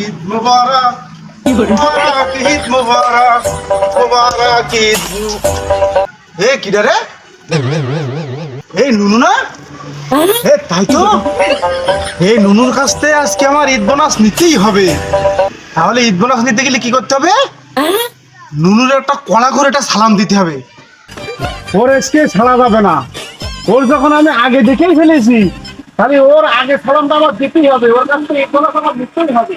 ঈদ মুবারক। মুবারক, ঈদ মুবারক মুবারক, ঈদ। এ, কি রে এই নুনু না? এ, তাই তো? এই নুনুর আজকে আমার ঈদ বোনাস নিতেই হবে। তাহলে ঈদ বোনাস নিতে গেলে কি করতে হবে? নুনুর একটা কড়া করে একটা সালাম দিতে হবে। ওর এসকে ছাড়া যাবে না। ওর যখন আমি আগে দেখেই ফেলেছি, তাহলে ওর আগে সালামটা আমার দিতেই হবে। ওর কাছ থেকে কোনো আমার দিতেই হবে।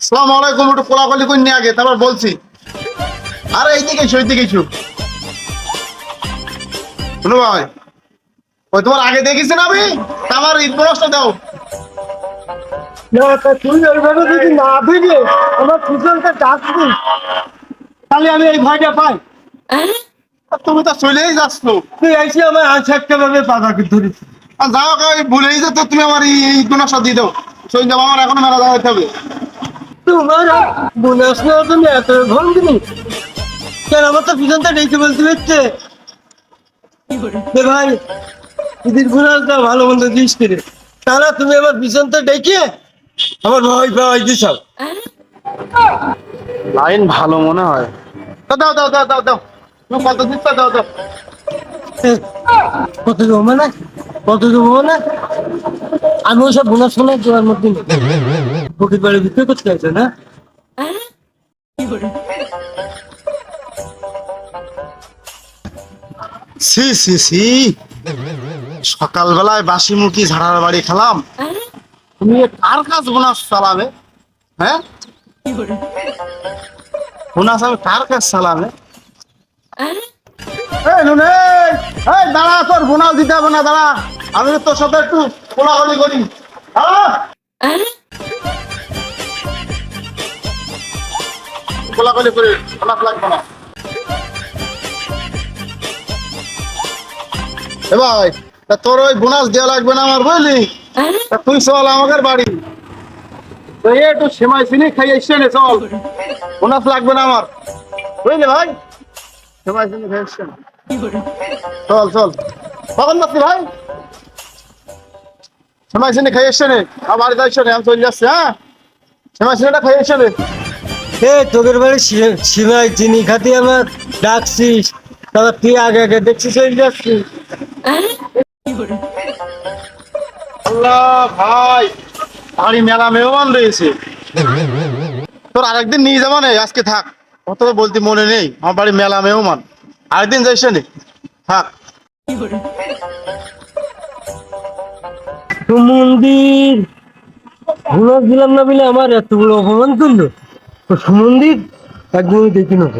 সালাম আলাইকুম একটু কোলাকলি করে নিয়ে আগে তারপর বলছি। আরে এইদিকে এসো এইদিকে এসো। শুনো ভাই ওই তোমার আগে দেখেছি না আমি আমার ঈদ বোনাসটা দাও। না তা তুই ওইভাবে যদি না দিবি আমার পিছনটা ডাকবি তাহলে আমি এই ভয়টা পাই। তুমি তো চলেই যাচ্ছ। তুই আইসি আমার আনসারটা ভাবে বাধা করতে ধরেছিস আর যাও ভুলেই যেত তুমি আমার এই বোনাসটা দিয়ে দাও। চলে যাব আমার এখনও মেলা দেওয়া হবে। তোমার বোনাস এত কেন আমার তো পিছনটা ডেকে বলতে হচ্ছে। ভাই বোনাসটা ভালো মন্দ দিস করে তাহলে তুমি আমার পিছনটা ডেকে আমার ভয় পাওয়াই দিছ। লাইন ভালো মনে হয়। দাও দাও দাও দাও দাও। তুমি কত দিচ্ছ দাও দাও। কত দেবো না কত দেবো না আমি ওসব বোনাস ফোনাস দেওয়ার মধ্যে নেই। পকেট বাড়ি বিক্রি করতে আছে না? সি সি সি সকালবেলায় বাসি মুখি ঝাড়ার বাড়ি খেলাম। তুমি কার কাজ বোনাস চালাবে? হ্যাঁ? বোনাস আমি কার কাজ চালাবে? এই নুনে এই, দাঁড়া, তোর বোনাস দিতে হবে না, দাঁড়া। আমি তোর সাথে একটু কোলাহলি করি। দাঁড়া। কোলাহলি করি বোনাস লাগবে না। এ ভাই তোর ওই বোনাস দেওয়া লাগবে না আমার বুঝলি? তুই চল আমাদের বাড়ি। তো এই একটু সেমাই চিনি খাই এসছে নে চল। বোনাস লাগবে না আমার। বুঝলি ভাই? সেমাই চিনি খাই এসছে চল চল। কখন যাচ্ছি ভাই। সেমাই চিনি খাই এসছে নে। আমার বাড়িতে এসছে নে আমি চলে যাচ্ছি হ্যাঁ? সেমাই চিনিটা খাই এসছে নে। এ তোদের বাড়ি সি- সীমায় চিনি খাতি আমার ডাকছিস। তারপর তুই আগে আগে দেখছিস ওই যাচ্ছিস আল্লাহ ভাই বাড়ি মেলা মেহমান রয়েছে। তোর আরেকদিন নিয়ে যাব না আজকে থাক। অত বলতে মনে নেই আমার বাড়ি মেলা মেহমান। আরেকদিন যাইস নে থাক। তো মন্দির বোনাস দিলাম না বলে আমার এত বড় অপমান করল? তো সুমন্দির একদমই দেখি নেব